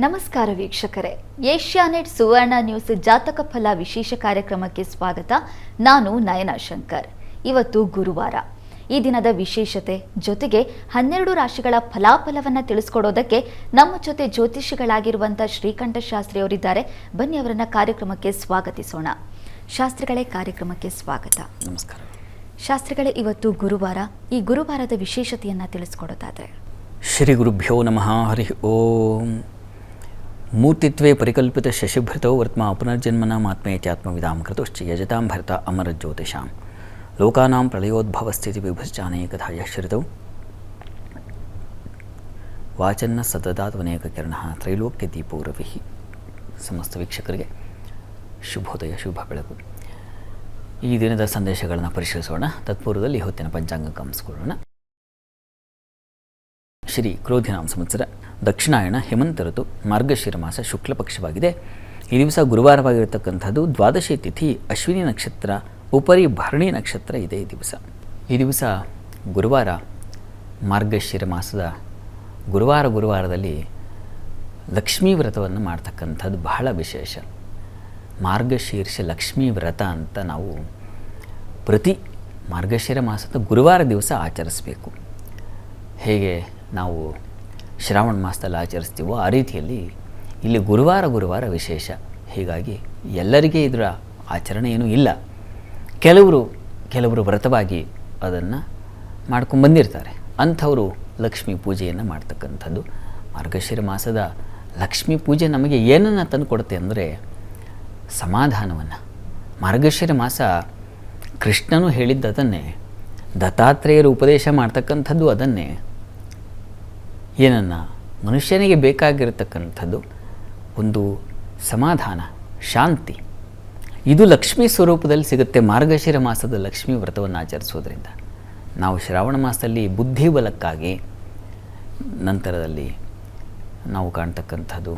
ನಮಸ್ಕಾರ ವೀಕ್ಷಕರೇ. ಏಷ್ಯಾನೆಟ್ ಸುವರ್ಣ ನ್ಯೂಸ್ ಜಾತಕ ಫಲ ವಿಶೇಷ ಕಾರ್ಯಕ್ರಮಕ್ಕೆ ಸ್ವಾಗತ. ನಾನು ನಯನ ಶಂಕರ್. ಇವತ್ತು ಗುರುವಾರ. ಈ ದಿನದ ವಿಶೇಷತೆ ಜೊತೆಗೆ ಹನ್ನೆರಡು ರಾಶಿಗಳ ಫಲಾಫಲವನ್ನು ತಿಳಿಸ್ಕೊಡೋದಕ್ಕೆ ನಮ್ಮ ಜೊತೆ ಜ್ಯೋತಿಷಿಗಳಾಗಿರುವಂಥ ಶ್ರೀಕಂಠ ಶಾಸ್ತ್ರಿ ಅವರಿದ್ದಾರೆ. ಬನ್ನಿ ಅವರನ್ನ ಕಾರ್ಯಕ್ರಮಕ್ಕೆ ಸ್ವಾಗತಿಸೋಣ. ಶಾಸ್ತ್ರಿಗಳೇ ಕಾರ್ಯಕ್ರಮಕ್ಕೆ ಸ್ವಾಗತ. ನಮಸ್ಕಾರ. ಶಾಸ್ತ್ರಿಗಳೇ ಇವತ್ತು ಗುರುವಾರ. ಈ ಗುರುವಾರದ ವಿಶೇಷತೆಯನ್ನು ತಿಳಿಸ್ಕೊಡೋದಾದ್ರೆ. ಶ್ರೀ ಗುರುಭ್ಯೋ ನಮಃ. ಹರಿ ಓಂ. ಮೂರ್ತಿತ್ವೇ ಪರಿಕಲ್ಪಿತ ಶಶಿಭೃತೌ ವರ್ತ್ಮ ಪುನರ್ಜನ್ಮನ ಆತ್ಮೇ ಚಾತ್ಮವಿಧಾಂ ಕೃತುಶ್ಚ ಯಜತಾಂ ಭರತ ಅಮರ ಜ್ಯೋತಿಷಾಂ. ಲೋಕಾನಾಂ ಪ್ರಳಯೋದ್ಭವ ಸ್ಥಿತಿ ವಿಭಶ್ಚಾನೇಕಥಾ ಯಶ್ರಿತೌ ವಾಚನ್ನ ಸತದಾತ್ವನೇಕ ಕಿರಣ ತ್ರೈಲೋಕ್ಯ ದೀಪೋರವಿ ಸಮಸ್ತ ವೀಕ್ಷಕರಿಗೆ ಶುಭೋದಯ, ಶುಭ ಬೆಳಕು. ಈ ದಿನದ ಸಂದೇಶಗಳನ್ನು ಪರಿಶೀಲಿಸೋಣ. ತತ್ಪೂರ್ವದಲ್ಲಿ ಹೊತ್ತಿನ ಪಂಚಾಂಗ ಗಮನಿಸಿಕೊಳ್ಳೋಣ ಶ್ರೀ ಕ್ರೋಧಿನಾಮ ಸಂವತ್ಸರ ದಕ್ಷಿಣಾಯಣ ಹೇಮಂತ ಋತು ಮಾರ್ಗಶಿರ ಮಾಸ ಶುಕ್ಲ ಪಕ್ಷವಾಗಿದೆ. ಈ ದಿವಸ ಗುರುವಾರವಾಗಿರತಕ್ಕಂಥದ್ದು ದ್ವಾದಶಿ ತಿಥಿ, ಅಶ್ವಿನಿ ನಕ್ಷತ್ರ, ಉಪರಿ ಭರಣಿ ನಕ್ಷತ್ರ ಇದೆ ಈ ದಿವಸ. ಈ ದಿವಸ ಗುರುವಾರ ಮಾರ್ಗಶಿರ ಮಾಸದ ಗುರುವಾರ ಗುರುವಾರದಲ್ಲಿ ಲಕ್ಷ್ಮೀ ವ್ರತವನ್ನು ಮಾಡ್ತಕ್ಕಂಥದ್ದು ಬಹಳ ವಿಶೇಷ. ಮಾರ್ಗಶೀರ್ಷ ಲಕ್ಷ್ಮೀ ವ್ರತ ಅಂತ ನಾವು ಪ್ರತಿ ಮಾರ್ಗಶಿರ ಮಾಸದ ಗುರುವಾರ ದಿವಸ ಆಚರಿಸಬೇಕು. ಹೇಗೆ? ನಾವು ಶ್ರಾವಣ ಮಾಸದಲ್ಲಿ ಆಚರಿಸ್ತೀವೋ ಆ ರೀತಿಯಲ್ಲಿ ಇಲ್ಲಿ ಗುರುವಾರ ಗುರುವಾರ ವಿಶೇಷ. ಹೀಗಾಗಿ ಎಲ್ಲರಿಗೆ ಇದರ ಆಚರಣೆ ಏನೂ ಇಲ್ಲ. ಕೆಲವರು ಕೆಲವರು ವ್ರತವಾಗಿ ಅದನ್ನು ಮಾಡ್ಕೊಂಡ್ಬಂದಿರ್ತಾರೆ ಅಂಥವರು ಲಕ್ಷ್ಮೀ ಪೂಜೆಯನ್ನು ಮಾಡ್ತಕ್ಕಂಥದ್ದು. ಮಾರ್ಗಶಿರ ಮಾಸದ ಲಕ್ಷ್ಮೀ ಪೂಜೆ ನಮಗೆ ಏನನ್ನು ತಂದು ಕೊಡುತ್ತೆ ಅಂದರೆ ಸಮಾಧಾನವನ್ನು. ಮಾರ್ಗಶಿರ ಮಾಸ ಕೃಷ್ಣನು ಹೇಳಿದ್ದು ಅದನ್ನೇ ದತ್ತಾತ್ರೇಯರು ಉಪದೇಶ ಮಾಡ್ತಕ್ಕಂಥದ್ದು ಅದನ್ನೇ. ಏನನ್ನು ಮನುಷ್ಯನಿಗೆ ಬೇಕಾಗಿರತಕ್ಕಂಥದ್ದು ಒಂದು ಸಮಾಧಾನ, ಶಾಂತಿ. ಇದು ಲಕ್ಷ್ಮೀ ಸ್ವರೂಪದಲ್ಲಿ ಸಿಗುತ್ತೆ ಮಾರ್ಗಶಿರ ಮಾಸದ ಲಕ್ಷ್ಮೀ ವ್ರತವನ್ನು ಆಚರಿಸೋದ್ರಿಂದ ನಾವು ಶ್ರಾವಣ ಮಾಸದಲ್ಲಿ ಬುದ್ಧಿಬಲಕ್ಕಾಗಿ ನಂತರದಲ್ಲಿ ನಾವು ಕಾಣ್ತಕ್ಕಂಥದ್ದು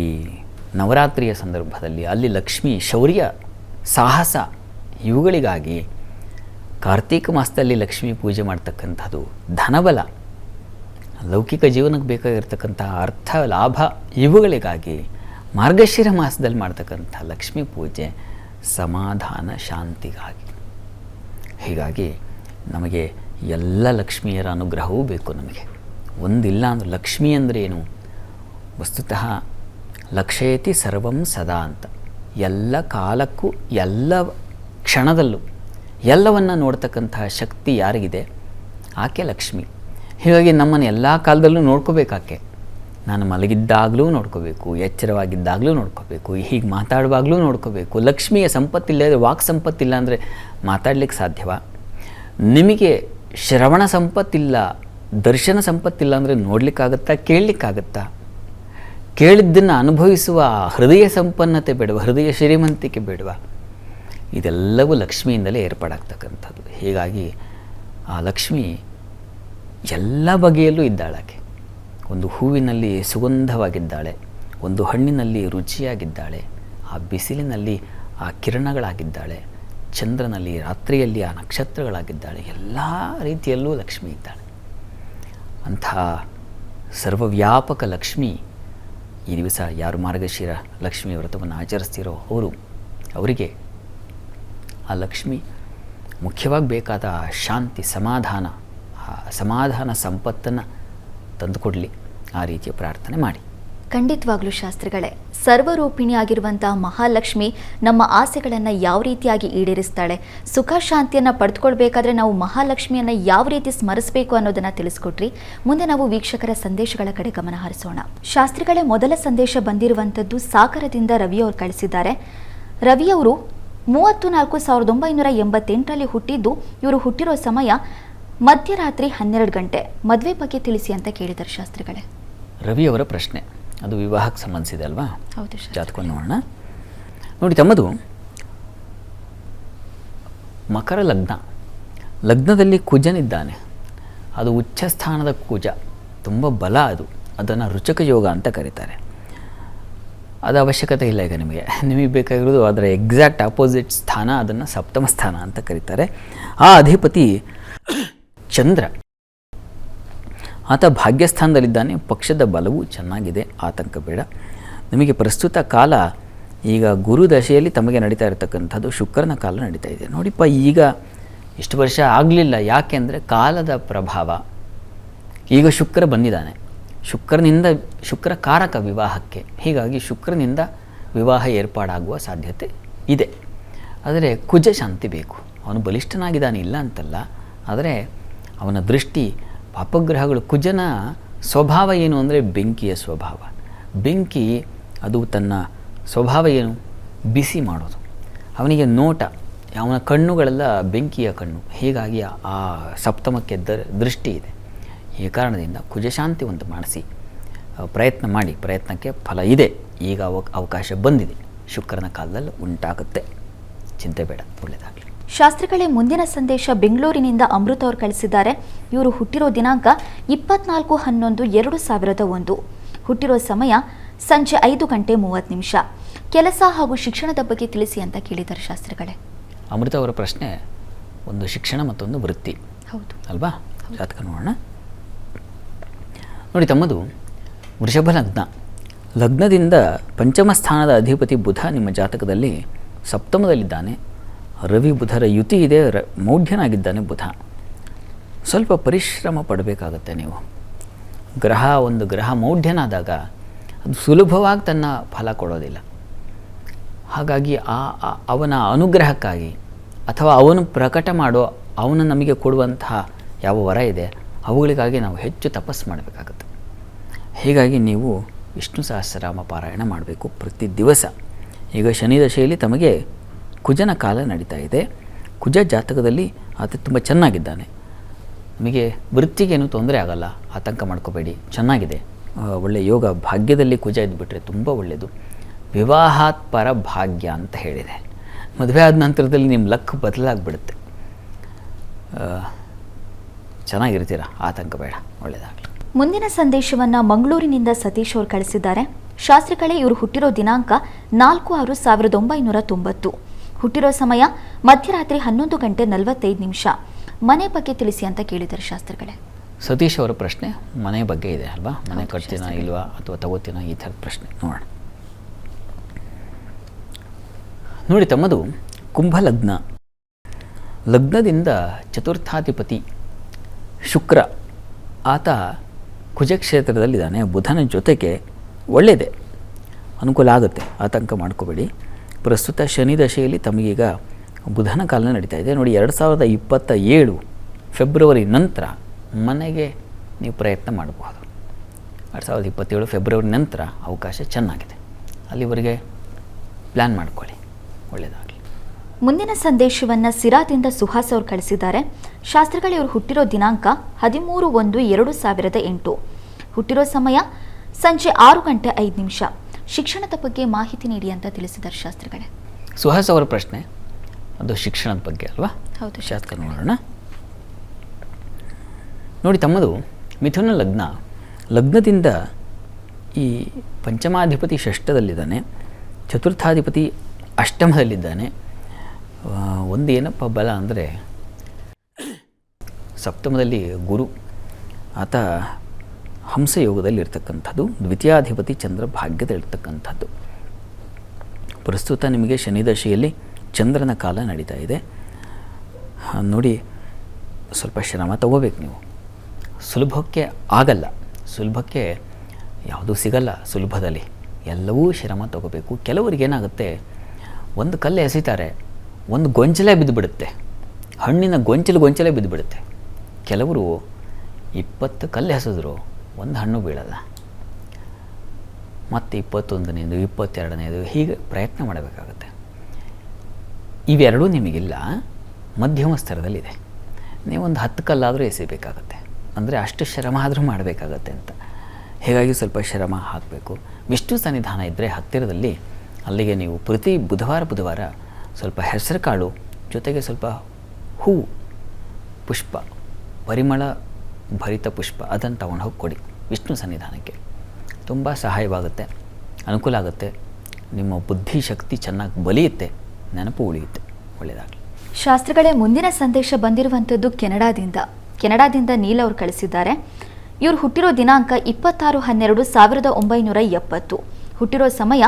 ಈ ನವರಾತ್ರಿಯ ಸಂದರ್ಭದಲ್ಲಿ ಅಲ್ಲಿ ಲಕ್ಷ್ಮಿ ಶೌರ್ಯ, ಸಾಹಸ ಇವುಗಳಿಗಾಗಿ ಕಾರ್ತೀಕ ಮಾಸದಲ್ಲಿ ಲಕ್ಷ್ಮೀ ಪೂಜೆ ಮಾಡ್ತಕ್ಕಂಥದ್ದು ಧನಬಲ. ಲೌಕಿಕ ಜೀವನಕ್ಕೆ ಬೇಕಾಗಿರ್ತಕ್ಕಂಥ ಅರ್ಥ, ಲಾಭ ಇವುಗಳಿಗಾಗಿ ಮಾರ್ಗಶಿರ ಮಾಸದಲ್ಲಿ ಮಾಡ್ತಕ್ಕಂಥ ಲಕ್ಷ್ಮೀ ಪೂಜೆ ಸಮಾಧಾನ ಶಾಂತಿಗಾಗಿ. ಹೀಗಾಗಿ ನಮಗೆ ಎಲ್ಲ ಲಕ್ಷ್ಮಿಯರ ಅನುಗ್ರಹವೂ ಬೇಕು ನಮಗೆ. ಒಂದಿಲ್ಲ ಅಂದ್ರೆ ಲಕ್ಷ್ಮಿ ಅಂದರೆ ಏನು? ವಸ್ತುತಃ ಲಕ್ಷಯತಿ ಸರ್ವಂ ಸದಾ ಅಂತ. ಎಲ್ಲ ಕಾಲಕ್ಕೂ, ಎಲ್ಲ ಕ್ಷಣದಲ್ಲೂ ಎಲ್ಲವನ್ನು ನೋಡ್ತಕ್ಕಂತಹ ಶಕ್ತಿ ಯಾರಿಗಿದೆ? ಆಕೆ ಲಕ್ಷ್ಮಿ. ಹೀಗಾಗಿ ನಮ್ಮನ್ನು ಎಲ್ಲ ಕಾಲದಲ್ಲೂ ನೋಡ್ಕೋಬೇಕಾಕೆ ನಾನು ಮಲಗಿದ್ದಾಗಲೂ ನೋಡ್ಕೋಬೇಕು, ಎಚ್ಚರವಾಗಿದ್ದಾಗಲೂ ನೋಡ್ಕೋಬೇಕು, ಹೀಗೆ ಮಾತಾಡುವಾಗಲೂ ನೋಡ್ಕೋಬೇಕು. ಲಕ್ಷ್ಮಿಯ ಸಂಪತ್ತಿಲ್ಲ ವಾಕ್ ಸಂಪತ್ತಿಲ್ಲ ಅಂದರೆ ಮಾತಾಡಲಿಕ್ಕೆ ಸಾಧ್ಯವಾ? ನಿಮಗೆ ಶ್ರವಣ ಸಂಪತ್ತಿಲ್ಲ, ದರ್ಶನ ಸಂಪತ್ತಿಲ್ಲ ಅಂದರೆ ನೋಡಲಿಕ್ಕಾಗತ್ತಾ, ಕೇಳಲಿಕ್ಕಾಗತ್ತಾ? ಕೇಳಿದ್ದನ್ನು ಅನುಭವಿಸುವ ಹೃದಯ ಸಂಪನ್ನತೆ ಬೇಡವ? ಹೃದಯ ಶ್ರೀಮಂತಿಕೆ ಬೇಡವಾ? ಇದೆಲ್ಲವೂ ಲಕ್ಷ್ಮಿಯಿಂದಲೇ ಏರ್ಪಾಡಾಗ್ತಕ್ಕಂಥದ್ದು. ಹೀಗಾಗಿ ಆ ಲಕ್ಷ್ಮಿ ಎಲ್ಲ ಬಗೆಯಲ್ಲೂ ಇದ್ದಾಳಾಕೆ ಒಂದು ಹೂವಿನಲ್ಲಿ ಸುಗಂಧವಾಗಿದ್ದಾಳೆ, ಒಂದು ಹಣ್ಣಿನಲ್ಲಿ ರುಚಿಯಾಗಿದ್ದಾಳೆ, ಆ ಬಿಸಿಲಿನಲ್ಲಿ ಆ ಕಿರಣಗಳಾಗಿದ್ದಾಳೆ, ಚಂದ್ರನಲ್ಲಿ ರಾತ್ರಿಯಲ್ಲಿ ಆ ನಕ್ಷತ್ರಗಳಾಗಿದ್ದಾಳೆ, ಎಲ್ಲ ರೀತಿಯಲ್ಲೂ ಲಕ್ಷ್ಮಿ ಇದ್ದಾಳೆ. ಅಂಥ ಸರ್ವವ್ಯಾಪಕ ಲಕ್ಷ್ಮಿ ಈ ದಿವಸ ಯಾರು ಮಾರ್ಗಶಿರ ಲಕ್ಷ್ಮಿ ವ್ರತವನ್ನು ಆಚರಿಸ್ತಿರೋ ಅವರು, ಅವರಿಗೆ ಆ ಲಕ್ಷ್ಮಿ ಮುಖ್ಯವಾಗಿ ಬೇಕಾದ ಶಾಂತಿ, ಸಮಾಧಾನ ಸಮಾಧಾನ ಸಂಪತ್ತನ್ನು ತಂದುಕೊಡಲಿ. ಆ ರೀತಿಯ ಪ್ರಾರ್ಥನೆ ಮಾಡಿ. ಖಂಡಿತವಾಗ್ಲೂ ಶಾಸ್ತ್ರಿಗಳೇ ಸರ್ವರೂಪಿಣಿಯಾಗಿರುವಂತಹ ಮಹಾಲಕ್ಷ್ಮಿ ನಮ್ಮ ಆಸೆಗಳನ್ನು ಯಾವ ರೀತಿಯಾಗಿ ಈಡೇರಿಸ್ತಾಳೆ, ಸುಖ ಶಾಂತಿಯನ್ನು ಪಡೆದುಕೊಳ್ಬೇಕಾದ್ರೆ ನಾವು ಮಹಾಲಕ್ಷ್ಮಿಯನ್ನು ಯಾವ ರೀತಿ ಸ್ಮರಿಸಬೇಕು ಅನ್ನೋದನ್ನು ತಿಳಿಸ್ಕೊಟ್ರಿ. ಮುಂದೆ ನಾವು ವೀಕ್ಷಕರ ಸಂದೇಶಗಳ ಕಡೆ ಗಮನ ಹರಿಸೋಣ. ಶಾಸ್ತ್ರಿಗಳೇ, ಮೊದಲ ಸಂದೇಶ ಬಂದಿರುವಂಥದ್ದು ಸಾಗರದಿಂದ ರವಿಯವರು ಕಳಿಸಿದ್ದಾರೆ. ರವಿಯವರು ಮೂವತ್ತು ನಾಲ್ಕು ಸಾವಿರದ ಒಂಬೈನೂರ ಎಂಬತ್ತೆಂಟರಲ್ಲಿ ಹುಟ್ಟಿದ್ದು, ಇವರು ಹುಟ್ಟಿರೋ ಸಮಯ ಮಧ್ಯರಾತ್ರಿ ಹನ್ನೆರಡು ಗಂಟೆ. ಮದುವೆ ಬಗ್ಗೆ ತಿಳಿಸಿ ಅಂತ ಕೇಳಿದ್ದಾರೆ ಶಾಸ್ತ್ರಿಗಳೇ. ರವಿಯವರ ಪ್ರಶ್ನೆ. ಅದು ವಿವಾಹಕ್ಕೆ ಸಂಬಂಧಿಸಿದೆ ಅಲ್ವಾ? ಹೌದು. ಜಾತಕವನ್ನು ನೋಡೋಣ. ನೋಡಿ ತಮ್ಮದು ಮಕರ ಲಗ್ನ. ಲಗ್ನದಲ್ಲಿ ಕುಜನಿದ್ದಾನೆ. ಅದು ಉಚ್ಚ ಸ್ಥಾನದ ಕುಜ. ತುಂಬ ಬಲ ಅದು. ಅದನ್ನು ರುಚಕ ಯೋಗ ಅಂತ ಕರೀತಾರೆ. ಅದು ಅವಶ್ಯಕತೆ ಇಲ್ಲ ಈಗ ನಿಮಗೆ. ನಿಮಗೆ ಬೇಕಾಗಿರೋದು ಅದರ ಎಕ್ಸಾಕ್ಟ್ ಆಪೋಸಿಟ್ ಸ್ಥಾನ ಅದನ್ನು ಸಪ್ತಮ ಸ್ಥಾನ ಅಂತ ಕರೀತಾರೆ. ಆ ಅಧಿಪತಿ ಚಂದ್ರ. ಆತ ಭಾಗ್ಯಸ್ಥಾನದಲ್ಲಿದ್ದಾನೆ, ಪಕ್ಷದ ಬಲವು ಚೆನ್ನಾಗಿದೆ, ಆತಂಕ ಬೇಡ. ನಿಮಗೆ ಪ್ರಸ್ತುತ ಕಾಲ, ಈಗ ಗುರು ದಶೆಯಲ್ಲಿ ತಮಗೆ ನಡೀತಾ ಇರತಕ್ಕಂಥದ್ದು ಶುಕ್ರನ ಕಾಲ ನಡೀತಾ ಇದೆ. ನೋಡಿಪ್ಪ, ಈಗ ಇಷ್ಟು ವರ್ಷ ಆಗಲಿಲ್ಲ, ಯಾಕೆಂದರೆ ಕಾಲದ ಪ್ರಭಾವ. ಈಗ ಶುಕ್ರ ಬಂದಿದ್ದಾನೆ. ಶುಕ್ರನಿಂದ, ಶುಕ್ರ ಕಾರಕ ವಿವಾಹಕ್ಕೆ. ಹೀಗಾಗಿ ಶುಕ್ರನಿಂದ ವಿವಾಹ ಏರ್ಪಾಡಾಗುವ ಸಾಧ್ಯತೆ ಇದೆ. ಆದರೆ ಕುಜ ಶಾಂತಿ ಬೇಕು. ಅವನು ಬಲಿಷ್ಠನಾಗಿದ್ದಾನೆ ಇಲ್ಲ ಅಂತಲ್ಲ, ಆದರೆ ಅವನ ದೃಷ್ಟಿ ಪಾಪಗ್ರಹಗಳು ಕುಜನ ಸ್ವಭಾವ ಏನು ಅಂದರೆ ಬೆಂಕಿಯ ಸ್ವಭಾವ. ಬೆಂಕಿ ಅದು ತನ್ನ ಸ್ವಭಾವ ಏನು? ಬಿಸಿ ಮಾಡೋದು. ಅವನಿಗೆ ನೋಟ, ಅವನ ಕಣ್ಣುಗಳೆಲ್ಲ ಬೆಂಕಿಯ ಕಣ್ಣು. ಹೀಗಾಗಿ ಆ ಸಪ್ತಮಕ್ಕೆ ದೃಷ್ಟಿ ಇದೆ. ಈ ಕಾರಣದಿಂದ ಕುಜಶಾಂತಿ ಒಂದು ಮಾಡಿಸಿ ಪ್ರಯತ್ನ ಮಾಡಿ. ಪ್ರಯತ್ನಕ್ಕೆ ಫಲ ಇದೆ. ಈಗ ಅವ, ಅವಕಾಶ ಬಂದಿದೆ. ಶುಕ್ರನ ಕಾಲದಲ್ಲಿ ಉಂಟಾಗುತ್ತೆ. ಚಿಂತೆ ಬೇಡ ಒಳ್ಳೆಯದಾಗಲಿ ಶಾಸ್ತ್ರಿಗಳೇ ಮುಂದಿನ ಸಂದೇಶ ಬೆಂಗಳೂರಿನಿಂದ ಅಮೃತ ಅವರು ಕಳಿಸಿದ್ದಾರೆ. ಇವರು ಹುಟ್ಟಿರೋ ದಿನಾಂಕ ಇಪ್ಪತ್ನಾಲ್ಕು ಹನ್ನೊಂದು ಎರಡು ಸಾವಿರದ ಒಂದು. ಹುಟ್ಟಿರೋ ಸಮಯ ಸಂಜೆ ಐದು ಗಂಟೆ ಮೂವತ್ತು ನಿಮಿಷ. ಕೆಲಸ ಹಾಗೂ ಶಿಕ್ಷಣದ ಬಗ್ಗೆ ತಿಳಿಸಿ ಅಂತ ಕೇಳಿದ್ದಾರೆ ಶಾಸ್ತ್ರಿಗಳೇ. ಅಮೃತ ಅವರ ಪ್ರಶ್ನೆ ಒಂದು ಶಿಕ್ಷಣ ಮತ್ತೊಂದು ವೃತ್ತಿ. ಹೌದು. ಅಲ್ವಾ? ಜಾತಕ ನೋಡೋಣ. ನೋಡಿ ತಮ್ಮದು ವೃಷಭ ಲಗ್ನ. ಲಗ್ನದಿಂದ ಪಂಚಮ ಸ್ಥಾನದ ಅಧಿಪತಿ ಬುಧ ನಿಮ್ಮ ಜಾತಕದಲ್ಲಿ ಸಪ್ತಮದಲ್ಲಿದ್ದಾನೆ. ರವಿ ಬುಧರ ಯುತಿ ಇದೆ, ರ, ಮೌಢ್ಯನಾಗಿದ್ದಾನೆ ಬುಧ. ಸ್ವಲ್ಪ ಪರಿಶ್ರಮ ಪಡಬೇಕಾಗತ್ತೆ ನೀವು. ಗ್ರಹ, ಒಂದು ಗ್ರಹ ಮೌಢ್ಯನಾದಾಗ ಅದು ಸುಲಭವಾಗಿ ತನ್ನ ಫಲ ಕೊಡೋದಿಲ್ಲ. ಹಾಗಾಗಿ ಆ ಅವನ ಅನುಗ್ರಹಕ್ಕಾಗಿ ಅಥವಾ ಅವನು ಪ್ರಕಟ ಮಾಡೋ, ಅವನು ನಮಗೆ ಕೊಡುವಂತಹ ಯಾವ ವರ ಇದೆ, ಅವುಗಳಿಗಾಗಿ ನಾವು ಹೆಚ್ಚು ತಪಸ್ಸು ಮಾಡಬೇಕಾಗುತ್ತೆ. ಹೀಗಾಗಿ ನೀವು ವಿಷ್ಣು ಸಹಸ್ರನಾಮ ಪಾರಾಯಣ ಮಾಡಬೇಕು ಪ್ರತಿ ದಿವಸ. ಈಗ ಶನಿ ದಶೆಯಲ್ಲಿ ತಮಗೆ ಕುಜನ ಕಾಲ ನಡೀತಾ ಇದೆ. ಕುಜ ಜಾತಕದಲ್ಲಿ ಆತ ತುಂಬ ಚೆನ್ನಾಗಿದ್ದಾನೆ. ನಿಮಗೆ ವೃತ್ತಿಗೇನು ತೊಂದರೆ ಆಗಲ್ಲ, ಆತಂಕ ಮಾಡ್ಕೋಬೇಡಿ, ಚೆನ್ನಾಗಿದೆ. ಒಳ್ಳೆಯ ಯೋಗ ಭಾಗ್ಯದಲ್ಲಿ ಕುಜ ಇದ್ದುಬಿಟ್ರೆ ತುಂಬ ಒಳ್ಳೆಯದು. ವಿವಾಹಾತ್ ಪರ ಭಾಗ್ಯ ಅಂತ ಹೇಳಿದೆ. ಮದುವೆ ಆದ ನಂತರದಲ್ಲಿ ನಿಮ್ಮ ಲಕ್ ಬದಲಾಗ್ಬಿಡುತ್ತೆ. ಚೆನ್ನಾಗಿರ್ತೀರ? ಆತಂಕ ಬೇಡ ಒಳ್ಳೆಯದಾಗಲಿ ಮುಂದಿನ ಸಂದೇಶವನ್ನು ಮಂಗಳೂರಿನಿಂದ ಸತೀಶ್ ಅವರು ಕಳಿಸಿದ್ದಾರೆ. ಶಾಸ್ತ್ರಿಗಳೇ ಇವರು ಹುಟ್ಟಿರೋ ದಿನಾಂಕ ನಾಲ್ಕು ಆರು ಸಾವಿರದ ಒಂಬೈನೂರ ತೊಂಬತ್ತು. ಹುಟ್ಟಿರೋ ಸಮಯ ಮಧ್ಯರಾತ್ರಿ ಹನ್ನೊಂದು ಗಂಟೆ ನಲವತ್ತೈದು ನಿಮಿಷ. ಮನೆ ಬಗ್ಗೆ ತಿಳಿಸಿ ಅಂತ ಕೇಳಿದ್ದಾರೆ ಶಾಸ್ತ್ರಿಗಳೇ. ಸತೀಶ್ ಅವರ ಪ್ರಶ್ನೆ ಮನೆ ಬಗ್ಗೆ ಇದೆ ಅಲ್ವಾ? ಮನೆ ಕಟ್ತೀನ. ಇಲ್ವಾ ಅಥವಾ ತಗೋತೀನ ಈ ಥರದ ಪ್ರಶ್ನೆ? ನೋಡೋಣ. ನೋಡಿ ತಮ್ಮದು ಕುಂಭ ಲಗ್ನ ಲಗ್ನದಿಂದ ಚತುರ್ಥಾಧಿಪತಿ ಶುಕ್ರ. ಆತ ಕುಜಕ್ಷೇತ್ರದಲ್ಲಿದ್ದಾನೆ. ಬುಧನ ಜೊತೆಗೆ ಒಳ್ಳೆಯದೇ. ಅನುಕೂಲ ಆಗುತ್ತೆ. ಆತಂಕ ಮಾಡ್ಕೋಬೇಡಿ. ಪ್ರಸ್ತುತ ಶನಿ ದಶೆಯಲ್ಲಿ ತಮಗೀಗ ಬುಧನ ಕಾಲ ನಡೀತಾ ಇದೆ. ನೋಡಿ, ಎರಡು ಸಾವಿರದ ಇಪ್ಪತ್ತ ಏಳು ಫೆಬ್ರವರಿ ನಂತರ ಮನೆಗೆ ನೀವು ಪ್ರಯತ್ನ ಮಾಡಬಹುದು. ಎರಡು ಸಾವಿರದ ಇಪ್ಪತ್ತೇಳು ಫೆಬ್ರವರಿ ನಂತರ ಅವಕಾಶ ಚೆನ್ನಾಗಿದೆ. ಅಲ್ಲಿವರೆಗೆ ಪ್ಲ್ಯಾನ್ ಮಾಡ್ಕೊಳ್ಳಿ. ಒಳ್ಳೆಯದಾಗಲಿ. ಮುಂದಿನ ಸಂದೇಶವನ್ನು ಸಿರಾದಿಂದ ಸುಹಾಸ್ ಅವರು ಕಳಿಸಿದ್ದಾರೆ. ಶಾಸ್ತ್ರಿಗಳು ಹುಟ್ಟಿರೋ ದಿನಾಂಕ ಹದಿಮೂರು ಒಂದು ಎರಡು ಸಾವಿರದ ಎಂಟು. ಹುಟ್ಟಿರೋ ಸಮಯ ಸಂಜೆ ಆರು ಗಂಟೆ ಐದು ನಿಮಿಷ. ಶಿಕ್ಷಣದ ಬಗ್ಗೆ ಮಾಹಿತಿ ನೀಡಿ ಅಂತ ತಿಳಿಸಿದ್ದಾರೆ ಶಾಸ್ತ್ರಿಗಳೇ. ಸುಹಾಸ್ ಅವರ ಪ್ರಶ್ನೆ ಅದು ಶಿಕ್ಷಣದ ಬಗ್ಗೆ ಅಲ್ವಾ? ಹೌದು. ಶಾಸ್ತ್ರ ನೋಡೋಣ. ನೋಡಿ ತಮ್ಮದು ಮಿಥುನ ಲಗ್ನ ಲಗ್ನದಿಂದ ಈ ಪಂಚಮಾಧಿಪತಿ ಷಷ್ಠದಲ್ಲಿದ್ದಾನೆ ಚತುರ್ಥಾಧಿಪತಿ ಅಷ್ಟಮದಲ್ಲಿದ್ದಾನೆ. ಒಂದು ಏನಪ್ಪ ಬಲ ಅಂದರೆ ಸಪ್ತಮದಲ್ಲಿ ಗುರು ಆತ ಹಂಸಯೋಗದಲ್ಲಿ ಇರ್ತಕ್ಕಂಥದ್ದು ದ್ವಿತೀಯಾಧಿಪತಿ ಚಂದ್ರ ಭಾಗ್ಯದಲ್ಲಿರ್ತಕ್ಕಂಥದ್ದು. ಪ್ರಸ್ತುತ ನಿಮಗೆ ಶನಿದಶೆಯಲ್ಲಿ ಚಂದ್ರನ ಕಾಲ ನಡೀತಾ ಇದೆ. ನೋಡಿ, ಸ್ವಲ್ಪ ಶ್ರಮ ತಗೋಬೇಕು ನೀವು. ಸುಲಭಕ್ಕೆ ಆಗಲ್ಲ. ಸುಲಭಕ್ಕೆ ಯಾವುದೂ ಸಿಗಲ್ಲ ಸುಲಭದಲ್ಲಿ. ಎಲ್ಲವೂ ಶ್ರಮ ತಗೋಬೇಕು. ಕೆಲವರಿಗೆ ಏನಾಗುತ್ತೆ, ಒಂದು ಕಲ್ಲು ಎಸಿತಾರೆ, ಒಂದು ಗೊಂಚಲೇ ಬಿದ್ದುಬಿಡುತ್ತೆ. ಹಣ್ಣಿನ ಗೊಂಚಲು ಗೊಂಚಲೇ ಬಿದ್ದುಬಿಡುತ್ತೆ. ಕೆಲವರು ಇಪ್ಪತ್ತು ಕಲ್ಲು ಎಸೆದ್ರು ಒಂದು ಹಣ್ಣು ಬೀಳಲ್ಲ. ಮತ್ತು ಇಪ್ಪತ್ತೊಂದನೇದು ಇಪ್ಪತ್ತೆರಡನೇದು ಹೀಗೆ ಪ್ರಯತ್ನ ಮಾಡಬೇಕಾಗುತ್ತೆ. ಇವೆರಡೂ ನಿಮಗಿಲ್ಲ, ಮಧ್ಯಮ ಸ್ತರದಲ್ಲಿದೆ. ನೀವೊಂದು ಹತ್ತು ಕಲ್ಲಾದರೂ ಎಸೆಯಬೇಕಾಗತ್ತೆ ಅಂದರೆ ಅಷ್ಟು ಶ್ರಮ ಆದರೂ ಮಾಡಬೇಕಾಗತ್ತೆ ಅಂತ. ಹೀಗಾಗಿ ಸ್ವಲ್ಪ ಶ್ರಮ ಹಾಕಬೇಕು. ವಿಷ್ಣು ಸನ್ನಿಧಾನ ಇದ್ದರೆ ಹತ್ತಿರದಲ್ಲಿ ಅಲ್ಲಿಗೆ ನೀವು ಪ್ರತಿ ಬುಧವಾರ ಬುಧವಾರ ಸ್ವಲ್ಪ ಹೆಸರು ಕಾಳು ಜೊತೆಗೆ ಸ್ವಲ್ಪ ಹೂವು, ಪುಷ್ಪ, ಪರಿಮಳ ಭರಿತ ಪುಷ್ಪ, ಅದನ್ನು ತಗೊಂಡು ಹೋಗಿ ಕೊಡಿ. ವಿಷ್ಣು ಸನ್ನಿಧಾನಕ್ಕೆ ತುಂಬ ಸಹಾಯವಾಗುತ್ತೆ ಅನುಕೂಲ ಆಗುತ್ತೆ. ನಿಮ್ಮ ಬುದ್ಧಿ ಶಕ್ತಿ ಚೆನ್ನಾಗಿ ಬಲಿಯುತ್ತೆ ನೆನಪು ಉಳಿಯುತ್ತೆ ಒಳ್ಳೆಯದಾಗಲಿ ಶಾಸ್ತ್ರಗಳೇ ಮುಂದಿನ ಸಂದೇಶ ಬಂದಿರುವಂಥದ್ದು ಕೆನಡಾದಿಂದ. ಕೆನಡಾದಿಂದ ನೀಲ್ ಅವರು ಕಳಿಸಿದ್ದಾರೆ. ಇವರು ಹುಟ್ಟಿರೋ ದಿನಾಂಕ ಇಪ್ಪತ್ತಾರು ಹನ್ನೆರಡು ಸಾವಿರದ ಒಂಬೈನೂರ ಎಪ್ಪತ್ತು. ಹುಟ್ಟಿರೋ ಸಮಯ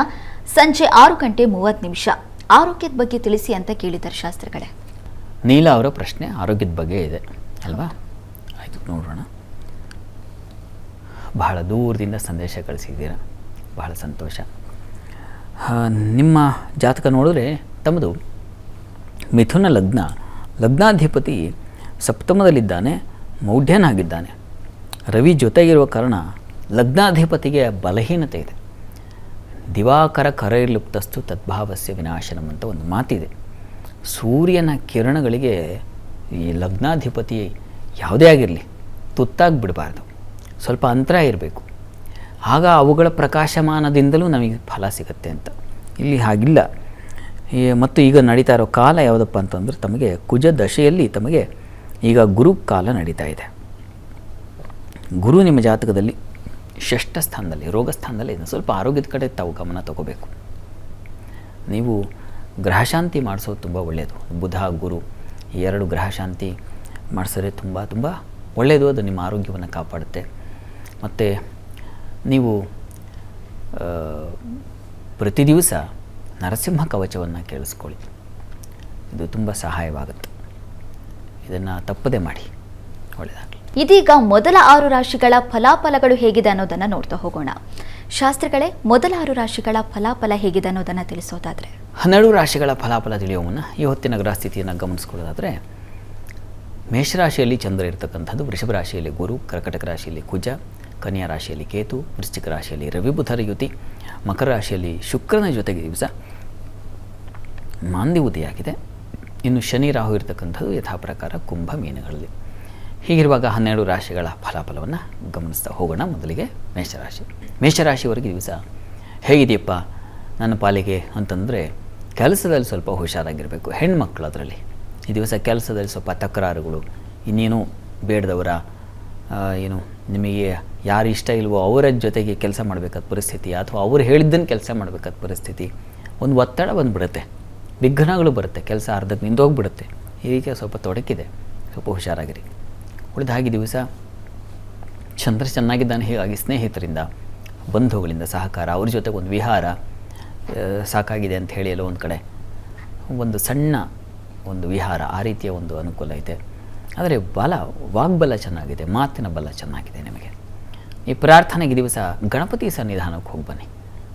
ಸಂಜೆ ಆರು ಗಂಟೆ ಮೂವತ್ತು ನಿಮಿಷ. ಆರೋಗ್ಯದ ಬಗ್ಗೆ ತಿಳಿಸಿ ಅಂತ ಕೇಳಿದ್ದಾರೆ ಶಾಸ್ತ್ರಗಳೇ. ನೀಲ ಅವರ ಪ್ರಶ್ನೆ ಆರೋಗ್ಯದ ಬಗ್ಗೆ ಇದೆ ಅಲ್ವಾ? ಆಯಿತು ನೋಡೋಣ. ಬಹಳ ದೂರದಿಂದ ಸಂದೇಶ ಕಳಿಸಿದ್ದೀರಾ? ಬಹಳ ಸಂತೋಷ. ನಿಮ್ಮ ಜಾತಕ ನೋಡಿದ್ರೆ ತಮ್ಮದು ಮಿಥುನ ಲಗ್ನ. ಲಗ್ನಾಧಿಪತಿ ಸಪ್ತಮದಲ್ಲಿದ್ದಾನೆ, ಮೌಢ್ಯನಾಗಿದ್ದಾನೆ. ರವಿ ಜೊತೆಗಿರುವ ಕಾರಣ ಲಗ್ನಾಧಿಪತಿಗೆ ಬಲಹೀನತೆ ಇದೆ. ದಿವಾಕರ ಕರೈರ್ಲುಪ್ತಸ್ತು ತದ್ಭಾವಸ್ಯ ವಿನಾಶನಂ ಅಂತ ಒಂದು ಮಾತಿದೆ. ಸೂರ್ಯನ ಕಿರಣಗಳಿಗೆ ಈ ಲಗ್ನಾಧಿಪತಿ ಯಾವುದೇ ಆಗಿರಲಿ ತುತ್ತಾಗಿ ಬಿಡಬಾರ್ದು ಸ್ವಲ್ಪ ಅಂತರ ಇರಬೇಕು. ಆಗ ಅವುಗಳ ಪ್ರಕಾಶಮಾನದಿಂದಲೂ ನಮಗೆ ಫಲ ಸಿಗುತ್ತೆ ಅಂತ. ಇಲ್ಲಿ ಹಾಗಿಲ್ಲ. ಮತ್ತು ಈಗ ನಡೀತಾ ಇರೋ ಕಾಲ ಯಾವುದಪ್ಪ ಅಂತಂದರೆ ತಮಗೆ ಕುಜ ದಶೆಯಲ್ಲಿ ತಮಗೆ ಈಗ ಗುರು ಕಾಲ ನಡೀತಾ ಇದೆ. ಗುರು ನಿಮ್ಮ ಜಾತಕದಲ್ಲಿ ಷಷ್ಠ ಸ್ಥಾನದಲ್ಲಿ, ರೋಗ ಸ್ಥಾನದಲ್ಲಿ ಸ್ವಲ್ಪ ಆರೋಗ್ಯದ ಕಡೆ ತಾವು ಗಮನ ತಗೋಬೇಕು. ನೀವು ಗ್ರಹಶಾಂತಿ ಮಾಡಿಸೋದು ತುಂಬ ಒಳ್ಳೆಯದು ಬುಧ, ಗುರು ಎರಡು ಗ್ರಹಶಾಂತಿ ಮಾಡಿಸಿದ್ರೆ ತುಂಬ ತುಂಬ ಒಳ್ಳೆಯದು ಅದು ನಿಮ್ಮ ಆರೋಗ್ಯವನ್ನು ಕಾಪಾಡುತ್ತೆ. ಮತ್ತು ನೀವು ಪ್ರತಿ ದಿವಸ ನರಸಿಂಹ ಕವಚವನ್ನು ಕೇಳಿಸ್ಕೊಳ್ಳಿ. ಇದು ತುಂಬ ಸಹಾಯವಾಗುತ್ತೆ. ಇದನ್ನು ತಪ್ಪದೆ ಮಾಡಿ. ಒಳ್ಳೆಯದಾಗಲಿ ಇದೀಗ ಮೊದಲ ಆರು ರಾಶಿಗಳ ಫಲಾಫಲಗಳು ಹೇಗಿದೆ ಅನ್ನೋದನ್ನು ನೋಡ್ತಾ ಹೋಗೋಣ. ಶಾಸ್ತ್ರಿಗಳೇ ಮೊದಲ ಆರು ರಾಶಿಗಳ ಫಲಾಫಲ ಹೇಗಿದೆ ಅನ್ನೋದನ್ನ ತಿಳಿಸೋದಾದ್ರೆ? ಹನ್ನೆರಡು ರಾಶಿಗಳ ಫಲಾಫಲ ತಿಳಿಯೋ ಮುನ್ನ ಈ ಹೊತ್ತಿನ ಗ್ರಹ ಸ್ಥಿತಿಯನ್ನು ಗಮನಿಸ್ಕೊಳ್ಳೋದಾದರೆ ಮೇಷರಾಶಿಯಲ್ಲಿ ಚಂದ್ರ ಇರತಕ್ಕಂಥದ್ದು ವೃಷಭ ರಾಶಿಯಲ್ಲಿ ಗುರು ಕರ್ಕಟಕ ರಾಶಿಯಲ್ಲಿ ಕುಜ ಕನ್ಯಾ ರಾಶಿಯಲ್ಲಿ ಕೇತು, ವೃಶ್ಚಿಕ ರಾಶಿಯಲ್ಲಿ ರವಿ, ಬುಧರ ಯುತಿ, ಮಕರ ರಾಶಿಯಲ್ಲಿ ಶುಕ್ರನ ಜೊತೆಗೆ ದಿವಸ ಮಾಂದಿ ಉದಯಾಗಿದೆ ಇನ್ನು ಶನಿ, ರಾಹು ಇರತಕ್ಕಂಥದ್ದು ಯಥಾ ಪ್ರಕಾರ ಕುಂಭ ಮೀನುಗಳಲ್ಲಿ. ಹೀಗಿರುವಾಗ ಹನ್ನೆರಡು ರಾಶಿಗಳ ಫಲಾಫಲವನ್ನು ಗಮನಿಸ್ತಾ ಹೋಗೋಣ ಮೊದಲಿಗೆ ಮೇಷರಾಶಿ. ಮೇಷರಾಶಿಯವರೆಗೆ ದಿವಸ ಹೇಗಿದೆಯಪ್ಪ ನನ್ನ ಪಾಲಿಗೆ ಅಂತಂದರೆ ಕೆಲಸದಲ್ಲಿ ಸ್ವಲ್ಪ ಹುಷಾರಾಗಿರಬೇಕು. ಹೆಣ್ಮಕ್ಳು ಅದರಲ್ಲಿ. ಈ ದಿವಸ ಕೆಲಸದಲ್ಲಿ ಸ್ವಲ್ಪ ತಕರಾರುಗಳು, ಇನ್ನೇನು ಬೇಡದವರ ಏನು ನಿಮಗೆ ಯಾರು ಇಷ್ಟ ಇಲ್ವೋ ಅವರ ಜೊತೆಗೆ ಕೆಲಸ ಮಾಡಬೇಕಾದ ಪರಿಸ್ಥಿತಿ ಅಥವಾ ಅವ್ರು ಹೇಳಿದ್ದನ್ನು ಕೆಲಸ ಮಾಡಬೇಕಾದ ಪರಿಸ್ಥಿತಿ, ಒಂದು ಒತ್ತಡ ಬಂದುಬಿಡುತ್ತೆ. ವಿಘ್ನಗಳು ಬರುತ್ತೆ, ಕೆಲಸ ಅರ್ಧಕ್ಕೆ ನಿಂತೋಗ್ಬಿಡುತ್ತೆ ಈ ರೀತಿಯ ಸ್ವಲ್ಪ ತೊಡಕಿದೆ. ಸ್ವಲ್ಪ ಹುಷಾರಾಗಿರಿ. ಉಳಿದ ಹಾಗೆ ದಿವಸ ಚಂದ್ರ ಚೆನ್ನಾಗಿದ್ದಾನೆ, ಹೀಗಾಗಿ ಸ್ನೇಹಿತರಿಂದ, ಬಂಧುಗಳಿಂದ ಸಹಕಾರ, ಅವ್ರ ಜೊತೆಗೆ ಒಂದು ವಿಹಾರ ಸಾಕಾಗಿದೆ ಅಂತ ಹೇಳಿ ಎಲ್ಲೋ ಒಂದು ಕಡೆ. ಒಂದು ಸಣ್ಣ ಒಂದು ವಿಹಾರ, ಆ ರೀತಿಯ ಒಂದು ಅನುಕೂಲ ಇದೆ ಆದರೆ ಬಲ, ವಾಗ್ಬಲ ಚೆನ್ನಾಗಿದೆ, ಮಾತಿನ ಬಲ ಚೆನ್ನಾಗಿದೆ ನಿಮಗೆ. ಈ ಪ್ರಾರ್ಥನೆಗೆ ದಿವಸ ಗಣಪತಿ ಸನ್ನಿಧಾನಕ್ಕೆ ಹೋಗಿ ಬನ್ನಿ.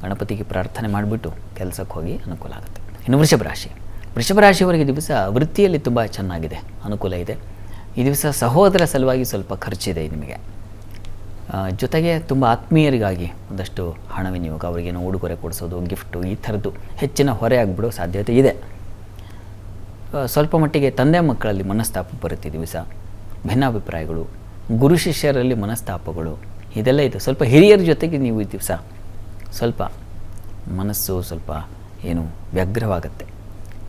ಗಣಪತಿಗೆ ಪ್ರಾರ್ಥನೆ ಮಾಡಿಬಿಟ್ಟು ಕೆಲಸಕ್ಕೆ ಹೋಗಿ ಅನುಕೂಲ ಆಗುತ್ತೆ. ಇನ್ನು ವೃಷಭ ರಾಶಿ. ವೃಷಭ ರಾಶಿಯವರಿಗೆ ದಿವಸ ವೃತ್ತಿಯಲ್ಲಿ ತುಂಬ ಚೆನ್ನಾಗಿದೆ, ಅನುಕೂಲ ಇದೆ. ಈ ದಿವಸ ಸಹೋದರ ಸಲುವಾಗಿ ಸ್ವಲ್ಪ ಖರ್ಚಿದೆ ನಿಮಗೆ. ಜೊತೆಗೆ ತುಂಬ ಆತ್ಮೀಯರಿಗಾಗಿ ಒಂದಷ್ಟು ಹಣ ವಿನಿಯೋಗ, ಅವರಿಗೇನೋ ಉಡುಗೊರೆ ಕೊಡಿಸೋದು, ಗಿಫ್ಟು, ಈ ಥರದ್ದು ಹೆಚ್ಚಿನ ಹೊರೆ ಆಗಿಬಿಡೋ ಸಾಧ್ಯತೆ ಇದೆ. ಸ್ವಲ್ಪ ಮಟ್ಟಿಗೆ ತಂದೆ ಮಕ್ಕಳಲ್ಲಿ ಮನಸ್ತಾಪ ಬರುತ್ತೆ ಸಹ ಭಿನ್ನಾಭಿಪ್ರಾಯಗಳು, ಗುರು ಶಿಷ್ಯರಲ್ಲಿ ಮನಸ್ತಾಪಗಳು, ಇದೆಲ್ಲ ಇದೆ. ಸ್ವಲ್ಪ ಹಿರಿಯರ ಜೊತೆಗೆ ನೀವು ಈ ದಿವಸ ಸ್ವಲ್ಪ ಮನಸ್ಸು ಸ್ವಲ್ಪ ಏನು ವ್ಯಗ್ರವಾಗುತ್ತೆ.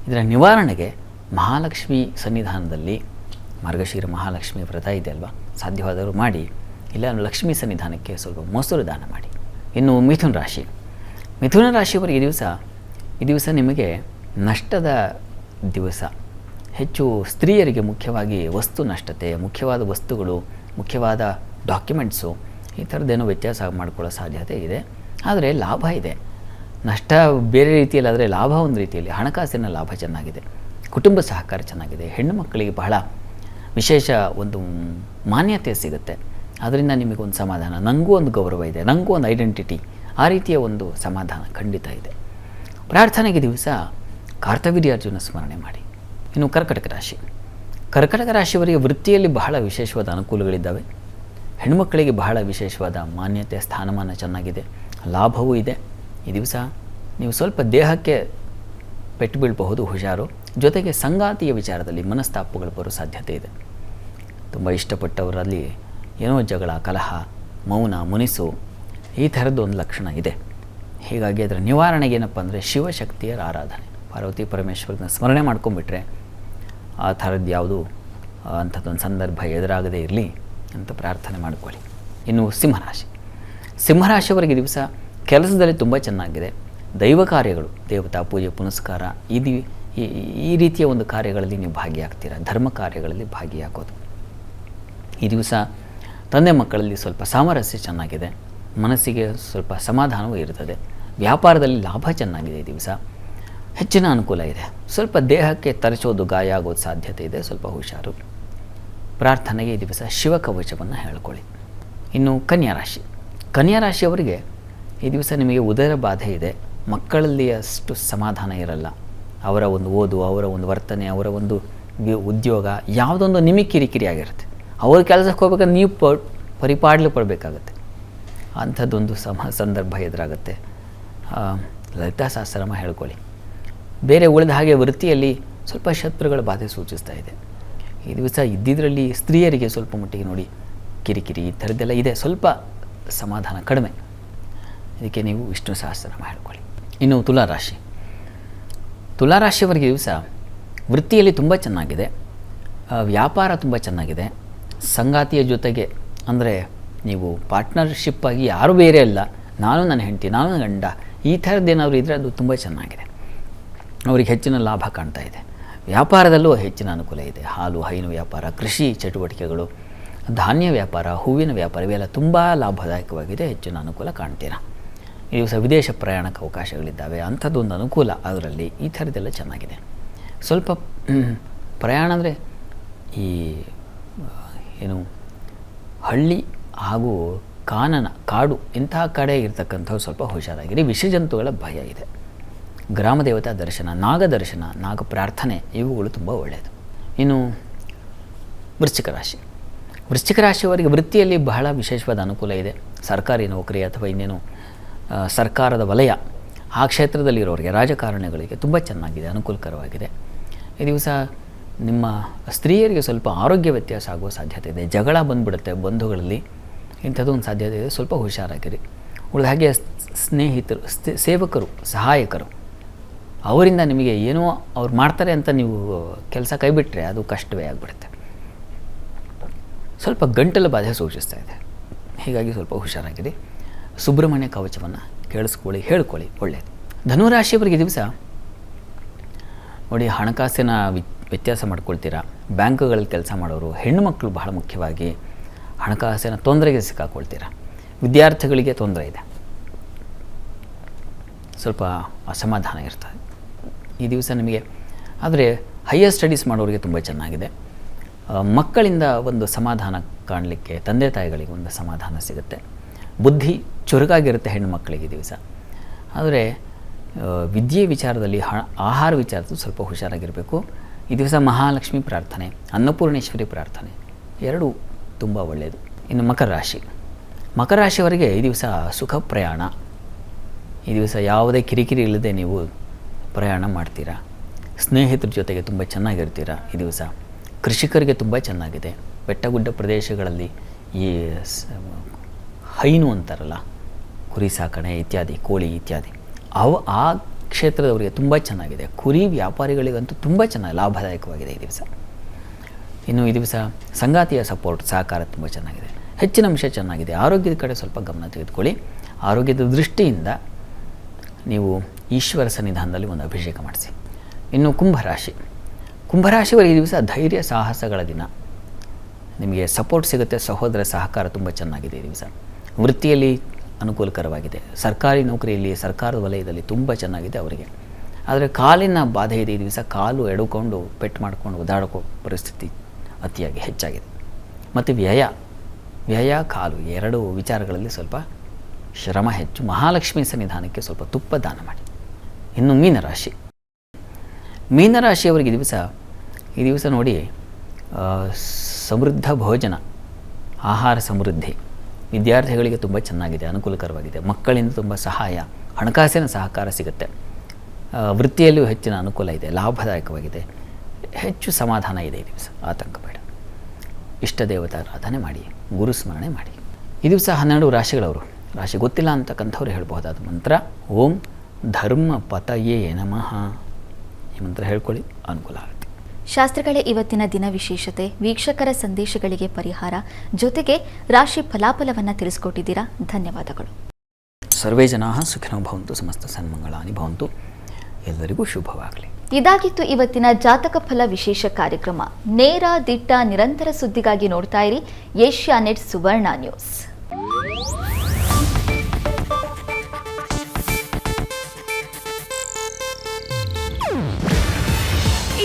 ಇದರ ನಿವಾರಣೆಗೆ ಮಹಾಲಕ್ಷ್ಮಿ ಸನ್ನಿಧಾನದಲ್ಲಿ, ಮಾರ್ಗಶೀರ ಮಹಾಲಕ್ಷ್ಮಿ ವ್ರತ ಇದೆ ಅಲ್ವಾ? ಸಾಧ್ಯವಾದರೂ ಮಾಡಿ, ಇಲ್ಲ ಲಕ್ಷ್ಮೀ ಸನ್ನಿಧಾನಕ್ಕೆ ಸ್ವಲ್ಪ ಮೊಸರು ದಾನ ಮಾಡಿ. ಇನ್ನು ಮಿಥುನ ರಾಶಿ. ಮಿಥುನ ರಾಶಿಯವರಿಗೆ ಈ ದಿವಸ ಈ ದಿವಸ ನಿಮಗೆ ನಷ್ಟದ ದಿವಸ. ಹೆಚ್ಚು ಸ್ತ್ರೀಯರಿಗೆ ಮುಖ್ಯವಾಗಿ ವಸ್ತು ನಷ್ಟತೆ, ಮುಖ್ಯವಾದ ವಸ್ತುಗಳು, ಮುಖ್ಯವಾದ ಡಾಕ್ಯುಮೆಂಟ್ಸು ಈ ಥರದ್ದೇನೋ ವ್ಯತ್ಯಾಸ ಮಾಡಿಕೊಳ್ಳೋ ಸಾಧ್ಯತೆ ಇದೆ. ಆದರೆ ಲಾಭ ಇದೆ. ನಷ್ಟ ಬೇರೆ ರೀತಿಯಲ್ಲಿ ಆದರೆ ಲಾಭ ಒಂದು ರೀತಿಯಲ್ಲಿ ಹಣಕಾಸಿನ ಲಾಭ ಚೆನ್ನಾಗಿದೆ. ಕುಟುಂಬ ಸಹಕಾರ ಚೆನ್ನಾಗಿದೆ. ಹೆಣ್ಣು ಮಕ್ಕಳಿಗೆ ಬಹಳ ವಿಶೇಷ ಒಂದು ಮಾನ್ಯತೆ ಸಿಗುತ್ತೆ. ಅದರಿಂದ ನಿಮಗೊಂದು ಸಮಾಧಾನ. ನನಗೂ ಒಂದು ಗೌರವ ಇದೆ. ನನಗೂ ಒಂದು ಐಡೆಂಟಿಟಿ ಆ ರೀತಿಯ ಒಂದು ಸಮಾಧಾನ ಖಂಡಿತ ಇದೆ. ಪ್ರಾರ್ಥನೆಗೆ ದಿವಸ ಕಾರ್ತವೀರ್ಯಾರ್ಜುನ ಸ್ಮರಣೆ ಮಾಡಿ. ಇನ್ನು ಕರ್ಕಟಕ ರಾಶಿ. ಕರ್ಕಟಕ ರಾಶಿಯವರಿಗೆ ವೃತ್ತಿಯಲ್ಲಿ ಬಹಳ ವಿಶೇಷವಾದ ಅನುಕೂಲಗಳಿದ್ದಾವೆ. ಹೆಣ್ಮಕ್ಕಳಿಗೆ ಬಹಳ ವಿಶೇಷವಾದ ಮಾನ್ಯತೆ, ಸ್ಥಾನಮಾನ ಚೆನ್ನಾಗಿದೆ. ಲಾಭವೂ ಇದೆ. ಈ ದಿವಸ ನೀವು ಸ್ವಲ್ಪ ದೇಹಕ್ಕೆ ಪೆಟ್ಟು ಬೀಳಬಹುದು, ಹುಷಾರು. ಜೊತೆಗೆ ಸಂಗಾತಿಯ ವಿಚಾರದಲ್ಲಿ ಮನಸ್ತಾಪಗಳು ಬರೋ ಸಾಧ್ಯತೆ ಇದೆ. ತುಂಬ ಇಷ್ಟಪಟ್ಟವರಲ್ಲಿ ಏನೋ ಜಗಳ, ಕಲಹ, ಮೌನ, ಮುನಿಸು ಈ ಥರದ್ದು ಒಂದು ಲಕ್ಷಣ ಇದೆ. ಹೀಗಾಗಿ ಅದರ ನಿವಾರಣೆಗೆ ಏನಪ್ಪ ಅಂದರೆ ಶಿವಶಕ್ತಿಯರ ಆರಾಧನೆ. ಪಾರ್ವತಿ ಪರಮೇಶ್ವರನ ಸ್ಮರಣೆ ಮಾಡ್ಕೊಂಬಿಟ್ರೆ ಆ ಥರದ್ದು ಯಾವುದು ಅಂಥದ್ದೊಂದು ಸಂದರ್ಭ ಎದುರಾಗದೇ ಇರಲಿ ಅಂತ ಪ್ರಾರ್ಥನೆ ಮಾಡ್ಕೊಳ್ಳಿ. ಇನ್ನು ಸಿಂಹರಾಶಿ. ಸಿಂಹರಾಶಿಯವರಿಗೆ ದಿವಸ ಕೆಲಸದಲ್ಲಿ ತುಂಬ ಚೆನ್ನಾಗಿದೆ. ದೈವ ಕಾರ್ಯಗಳು, ದೇವತಾ ಪೂಜೆ, ಪುನಸ್ಕಾರ ಇದು ಈ ರೀತಿಯ ಒಂದು ಕಾರ್ಯಗಳಲ್ಲಿ ನೀವು ಭಾಗಿಯಾಗ್ತೀರ. ಧರ್ಮ ಕಾರ್ಯಗಳಲ್ಲಿ ಭಾಗಿಯಾಗೋದು. ಈ ದಿವಸ ತಂದೆ ಮಕ್ಕಳಲ್ಲಿ ಸ್ವಲ್ಪ ಸಾಮರಸ್ಯ ಚೆನ್ನಾಗಿದೆ. ಮನಸ್ಸಿಗೆ ಸ್ವಲ್ಪ ಸಮಾಧಾನವೂ ಇರ್ತದೆ. ವ್ಯಾಪಾರದಲ್ಲಿ ಲಾಭ ಚೆನ್ನಾಗಿದೆ ಈ ದಿವಸ. ಹೆಚ್ಚಿನ ಅನುಕೂಲ ಇದೆ. ಸ್ವಲ್ಪ ದೇಹಕ್ಕೆ ತರಿಸೋದು ಗಾಯ ಆಗೋದು ಸಾಧ್ಯತೆ ಇದೆ. ಸ್ವಲ್ಪ ಹುಷಾರು. ಪ್ರಾರ್ಥನೆಗೆ ಈ ದಿವಸ ಶಿವಕವಚವನ್ನು ಹೇಳ್ಕೊಳ್ಳಿ. ಇನ್ನು ಕನ್ಯಾ ರಾಶಿ. ಕನ್ಯಾ ರಾಶಿಯವರಿಗೆ ಈ ದಿವಸ ನಿಮಗೆ ಉದರ ಬಾಧೆ ಇದೆ. ಮಕ್ಕಳಲ್ಲಿ ಅಷ್ಟು ಸಮಾಧಾನ ಇರಲ್ಲ. ಅವರ ಒಂದು ಓದು, ಅವರ ಒಂದು ವರ್ತನೆ, ಅವರ ಒಂದು ಉದ್ಯೋಗ ಯಾವುದೊಂದು ನಿಮಗೆ ಕಿರಿಕಿರಿ ಆಗಿರುತ್ತೆ. ಅವ್ರ ಕೆಲಸಕ್ಕೆ ಹೋಗ್ಬೇಕಾದ್ರೆ ನೀವು ಪ, ಪರಿಪಾಡಲು ಪಡಬೇಕಾಗತ್ತೆ. ಅಂಥದ್ದೊಂದು ಸಮ, ಸಂದರ್ಭ ಎದುರಾಗುತ್ತೆ. ಲಲಿತಾ ಸಹಸ್ರಮ ಹೇಳ್ಕೊಳ್ಳಿ. ಬೇರೆ ಉಳಿದ ಹಾಗೆ ವೃತ್ತಿಯಲ್ಲಿ ಸ್ವಲ್ಪ ಶತ್ರುಗಳ ಬಾಧೆ ಸೂಚಿಸ್ತಾ ಇದೆ. ಈ ದಿವಸ ಇದ್ದಿದ್ರಲ್ಲಿ ಸ್ತ್ರೀಯರಿಗೆ ಸ್ವಲ್ಪ ಮಟ್ಟಿಗೆ ನೋಡಿ ಕಿರಿಕಿರಿ ಈ ಥರದ್ದೆಲ್ಲ ಇದೆ. ಸ್ವಲ್ಪ ಸಮಾಧಾನ ಕಡಿಮೆ. ಇದಕ್ಕೆ ನೀವು ವಿಷ್ಣು ಸಹಸ್ರನಾಮ ಹೇಳ್ಕೊಳ್ಳಿ. ಇನ್ನು ತುಲಾರಾಶಿ ತುಲಾರಾಶಿಯವರಿಗೆ ದಿವಸ ವೃತ್ತಿಯಲ್ಲಿ ತುಂಬ ಚೆನ್ನಾಗಿದೆ. ವ್ಯಾಪಾರ ತುಂಬ ಚೆನ್ನಾಗಿದೆ. ಸಂಗಾತಿಯ ಜೊತೆಗೆ ಅಂದರೆ ನೀವು ಪಾರ್ಟ್ನರ್ಶಿಪ್ಪಾಗಿ ಯಾರೂ ಬೇರೆ ಅಲ್ಲ. ನಾನು ನನ್ನ ಹೆಂಡತಿ, ನಾನು ಗಂಡ, ಈ ಥರದ್ದೇನಾದರೂ ಇದ್ದರೆ ಅದು ತುಂಬ ಚೆನ್ನಾಗಿದೆ. ಅವರಿಗೆ ಹೆಚ್ಚಿನ ಲಾಭ ಕಾಣ್ತಾ ಇದೆ. ವ್ಯಾಪಾರದಲ್ಲೂ ಹೆಚ್ಚಿನ ಅನುಕೂಲ ಇದೆ. ಹಾಲು, ಹೈನು ವ್ಯಾಪಾರ, ಕೃಷಿ ಚಟುವಟಿಕೆಗಳು, ಧಾನ್ಯ ವ್ಯಾಪಾರ, ಹೂವಿನ ವ್ಯಾಪಾರ ಇವೆಲ್ಲ ತುಂಬ ಲಾಭದಾಯಕವಾಗಿದೆ. ಹೆಚ್ಚಿನ ಅನುಕೂಲ ಕಾಣ್ತೀರಾ? ಈ ದಿವಸ ವಿದೇಶ ಪ್ರಯಾಣಕ್ಕೆ ಅವಕಾಶಗಳಿದ್ದಾವೆ. ಅಂಥದ್ದೊಂದು ಅನುಕೂಲ ಅದರಲ್ಲಿ ಈ ಥರದ್ದೆಲ್ಲ ಚೆನ್ನಾಗಿದೆ. ಸ್ವಲ್ಪ ಪ್ರಯಾಣ ಅಂದರೆ ಈ, ಏನು, ಹಳ್ಳಿ ಹಾಗೂ ಕಾನನ ಕಾಡು ಇಂತಹ ಕಡೆ ಇರ್ತಕ್ಕಂಥವು ಸ್ವಲ್ಪ ಹುಷಾರಾಗಿರಿ. ವಿಷಜಂತುಗಳ ಭಯ ಇದೆ. ಗ್ರಾಮ ದೇವತಾ ದರ್ಶನ ನಾಗ ದರ್ಶನ ನಾಗ ಪ್ರಾರ್ಥನೆ, ಇವುಗಳು ತುಂಬ ಒಳ್ಳೆಯದು. ಇನ್ನು ವೃಶ್ಚಿಕ ರಾಶಿ. ವೃಶ್ಚಿಕ ರಾಶಿಯವರಿಗೆ ವೃತ್ತಿಯಲ್ಲಿ ಬಹಳ ವಿಶೇಷವಾದ ಅನುಕೂಲ ಇದೆ. ಸರ್ಕಾರಿ ನೌಕರಿ ಅಥವಾ ಇನ್ನೇನು ಸರ್ಕಾರದ ವಲಯ, ಆ ಕ್ಷೇತ್ರದಲ್ಲಿರೋರಿಗೆ ರಾಜಕಾರಣಿಗಳಿಗೆ ತುಂಬ ಚೆನ್ನಾಗಿದೆ, ಅನುಕೂಲಕರವಾಗಿದೆ. ಈ ದಿವಸ ನಿಮ್ಮ ಸ್ತ್ರೀಯರಿಗೆ ಸ್ವಲ್ಪ ಆರೋಗ್ಯ ವ್ಯತ್ಯಾಸ ಆಗುವ ಸಾಧ್ಯತೆ ಇದೆ. ಜಗಳ ಬಂದ್ಬಿಡುತ್ತೆ ಬಂಧುಗಳಲ್ಲಿ. ಇಂಥದ್ದು ಒಂದು ಸಾಧ್ಯತೆ ಇದೆ. ಸ್ವಲ್ಪ ಹುಷಾರಾಗಿರಿ. ಉಳಿದ ಹಾಗೆ ಸ್ನೇಹಿತರು ಸೇವಕರು, ಸಹಾಯಕರು ಅವರಿಂದ ನಿಮಗೆ ಏನೋ ಅವ್ರು ಮಾಡ್ತಾರೆ ಅಂತ ನೀವು ಕೆಲಸ ಕೈಬಿಟ್ರೆ ಅದು ಕಷ್ಟವೇ ಆಗಿಬಿಡುತ್ತೆ. ಸ್ವಲ್ಪ ಗಂಟಲು ಬಾಧೆ ಸೂಚಿಸ್ತಾ ಇದೆ. ಹೀಗಾಗಿ ಸ್ವಲ್ಪ ಹುಷಾರಾಗಿರಿ. ಸುಬ್ರಹ್ಮಣ್ಯ ಕವಚವನ್ನು ಕೇಳಿಸ್ಕೊಳ್ಳಿ, ಹೇಳ್ಕೊಳ್ಳಿ ಒಳ್ಳೆಯದು ಧನುರಾಶಿಯವರಿಗೆ ದಿವಸ ನೋಡಿ, ಹಣಕಾಸಿನ ವ್ಯತ್ಯಾಸ ಮಾಡ್ಕೊಳ್ತೀರಾ. ಬ್ಯಾಂಕುಗಳಲ್ಲಿ ಕೆಲಸ ಮಾಡೋರು, ಹೆಣ್ಣು ಮಕ್ಕಳು ಬಹಳ ಮುಖ್ಯವಾಗಿ ಹಣಕಾಸಿನ ತೊಂದರೆಗೆ ಸಿಕ್ಕಾಕೊಳ್ತೀರಾ. ವಿದ್ಯಾರ್ಥಿಗಳಿಗೆ ತೊಂದರೆ ಇದೆ. ಸ್ವಲ್ಪ ಅಸಮಾಧಾನ ಇರ್ತದೆ ಈ ದಿವಸ ನಿಮಗೆ, ಆದರೆ ಹೈಯರ್ ಸ್ಟಡೀಸ್ ಮಾಡೋರಿಗೆ ತುಂಬ ಚೆನ್ನಾಗಿದೆ. ಮಕ್ಕಳಿಂದ ಒಂದು ಸಮಾಧಾನ ಕಾಣಲಿಕ್ಕೆ, ತಂದೆ ತಾಯಿಗಳಿಗೆ ಒಂದು ಸಮಾಧಾನ ಸಿಗುತ್ತೆ. ಬುದ್ಧಿ ಚುರುಕಾಗಿರುತ್ತೆ ಹೆಣ್ಣು ಮಕ್ಕಳಿಗೆ ಈ ದಿವಸ. ಆದರೆ ವಿದ್ಯೆ ವಿಚಾರದಲ್ಲಿ ಹ ಆಹಾರ ವಿಚಾರದಲ್ಲಿ ಸ್ವಲ್ಪ ಹುಷಾರಾಗಿರಬೇಕು. ಈ ದಿವಸ ಮಹಾಲಕ್ಷ್ಮಿ ಪ್ರಾರ್ಥನೆ, ಅನ್ನಪೂರ್ಣೇಶ್ವರಿ ಪ್ರಾರ್ಥನೆ, ಎರಡೂ ತುಂಬ ಒಳ್ಳೆಯದು ಇನ್ನು ಮಕರ ರಾಶಿ. ಮಕರ ರಾಶಿಯವರಿಗೆ ಈ ದಿವಸ ಸುಖ ಪ್ರಯಾಣ. ಈ ದಿವಸ ಯಾವುದೇ ಕಿರಿಕಿರಿ ಇಲ್ಲದೆ ನೀವು ಪ್ರಯಾಣ ಮಾಡ್ತೀರಾ? ಸ್ನೇಹಿತರ ಜೊತೆಗೆ ತುಂಬ ಚೆನ್ನಾಗಿರ್ತೀರಾ ಈ ದಿವಸ? ಕೃಷಿಕರಿಗೆ ತುಂಬ ಚೆನ್ನಾಗಿದೆ. ಬೆಟ್ಟ ಗುಡ್ಡ ಪ್ರದೇಶಗಳಲ್ಲಿ ಈ ಹೈನು ಅಂತಾರಲ್ಲ, ಕುರಿ ಸಾಕಣೆ ಇತ್ಯಾದಿ, ಕೋಳಿ ಇತ್ಯಾದಿ. ಅವು ಆ ಕ್ಷೇತ್ರದವರಿಗೆ ತುಂಬ ಚೆನ್ನಾಗಿದೆ. ಕುರಿ ವ್ಯಾಪಾರಿಗಳಿಗಂತೂ ತುಂಬ ಚೆನ್ನಾಗಿ ಲಾಭದಾಯಕವಾಗಿದೆ ಈ ದಿವಸ. ಇನ್ನು ಈ ದಿವಸ ಸಂಗಾತಿಯ ಸಪೋರ್ಟ್ ಸಹಕಾರ ತುಂಬ ಚೆನ್ನಾಗಿದೆ. ಹೆಚ್ಚಿನ ಅಂಶ ಚೆನ್ನಾಗಿದೆ. ಆರೋಗ್ಯದ ಕಡೆ ಸ್ವಲ್ಪ ಗಮನ ತೆಗೆದುಕೊಳ್ಳಿ. ಆರೋಗ್ಯದ ದೃಷ್ಟಿಯಿಂದ ನೀವು ಈಶ್ವರ ಸನ್ನಿಧಾನದಲ್ಲಿ ಒಂದು ಅಭಿಷೇಕ ಮಾಡಿಸಿ. ಇನ್ನು ಕುಂಭರಾಶಿ. ಕುಂಭರಾಶಿಯವರು ಈ ದಿವಸ ಧೈರ್ಯ, ಸಾಹಸಗಳ ದಿನ. ನಿಮಗೆ ಸಪೋರ್ಟ್ ಸಿಗುತ್ತೆ, ಸಹೋದರ ಸಹಕಾರ ತುಂಬ ಚೆನ್ನಾಗಿದೆ ಈ ದಿವಸ. ವೃತ್ತಿಯಲ್ಲಿ ಅನುಕೂಲಕರವಾಗಿದೆ. ಸರ್ಕಾರಿ ನೌಕರಿಯಲ್ಲಿ, ಸರ್ಕಾರದ ವಲಯದಲ್ಲಿ ತುಂಬ ಚೆನ್ನಾಗಿದೆ ಅವರಿಗೆ. ಆದರೆ ಕಾಲಿನ ಬಾಧೆ ಇದೆ ಈ ದಿವಸ, ಕಾಲು ಎಡುಕೊಂಡು, ಪೆಟ್ಟು ಮಾಡ್ಕೊಂಡು ಒದಾಡಕೋ ಪರಿಸ್ಥಿತಿ ಅತಿಯಾಗಿ ಹೆಚ್ಚಾಗಿದೆ. ಮತ್ತು ವ್ಯಯ. ವ್ಯಯ, ಕಾಲು ಎರಡು ವಿಚಾರಗಳಲ್ಲಿ ಸ್ವಲ್ಪ ಶ್ರಮ ಹೆಚ್ಚು. ಮಹಾಲಕ್ಷ್ಮಿ ಸನ್ನಿಧಾನಕ್ಕೆ ಸ್ವಲ್ಪ ತುಪ್ಪ ದಾನ ಮಾಡಿ. ಇನ್ನು ಮೀನರಾಶಿ. ಮೀನರಾಶಿಯವರಿಗೆ ದಿವಸ, ಈ ದಿವಸ ನೋಡಿ ಸಮೃದ್ಧ ಭೋಜನ, ಆಹಾರ ಸಮೃದ್ಧಿ, ವಿದ್ಯಾರ್ಥಿಗಳಿಗೆ ತುಂಬ ಚೆನ್ನಾಗಿದೆ, ಅನುಕೂಲಕರವಾಗಿದೆ, ಮಕ್ಕಳಿಂದ ತುಂಬ ಸಹಾಯ, ಹಣಕಾಸಿನ ಸಹಕಾರ ಸಿಗುತ್ತೆ ವೃತ್ತಿಯಲ್ಲೂ ಹೆಚ್ಚಿನ ಅನುಕೂಲ ಇದೆ, ಲಾಭದಾಯಕವಾಗಿದೆ, ಹೆಚ್ಚು ಸಮಾಧಾನ ಇದೆ ಈ ದಿವಸ, ಆತಂಕ ಬೇಡ. ಇಷ್ಟ ದೇವತಾರಾಧನೆ ಮಾಡಿ, ಗುರು ಸ್ಮರಣೆ ಮಾಡಿ. ಈ ದಿವಸ ಹನ್ನೆರಡು ರಾಶಿಗಳವರು, ರಾಶಿ ಗೊತ್ತಿಲ್ಲ ಅಂತಕ್ಕಂಥವ್ರು ಹೇಳ್ಬಹುದಾದ ಮಂತ್ರ, ಓಂ ಧರ್ಮ ಪತಯೇ ನಮಃ ಈ ಮಂತ್ರ ಹೇಳ್ಕೊಳ್ಳಿ ಅನುಕೂಲ ಆಗುತ್ತೆ. ಶಾಸ್ತ್ರಗಳೇ ಇವತ್ತಿನ ದಿನ ವಿಶೇಷತೆ. ವೀಕ್ಷಕರ ಸಂದೇಶಗಳಿಗೆ ಪರಿಹಾರ. ಜೊತೆಗೆ ರಾಶಿ ಫಲಾಫಲವನ್ನು ತಿಳಿಸ್ಕೊಟ್ಟಿದ್ದೀರಾ? ಧನ್ಯವಾದಗಳು. ಸರ್ವೇ ಜನಾ ಸುಖಿನೋ ಭವಂತು ಸಮಸ್ತ ಸನ್ಮಂಗಳಾನಿ ಭವಂತು. ಎಲ್ಲರಿಗೂ ಶುಭವಾಗಲಿ. ಇದಾಗಿತ್ತು ಇವತ್ತಿನ ಜಾತಕ ಫಲ ವಿಶೇಷ ಕಾರ್ಯಕ್ರಮ. ನೇರ ದಿಟ್ಟ ನಿರಂತರ ಸುದ್ದಿಗಾಗಿ ನೋಡ್ತಾ ಇರಿ ಏಷ್ಯಾ ನೆಟ್ ಸುವರ್ಣ ನ್ಯೂಸ್.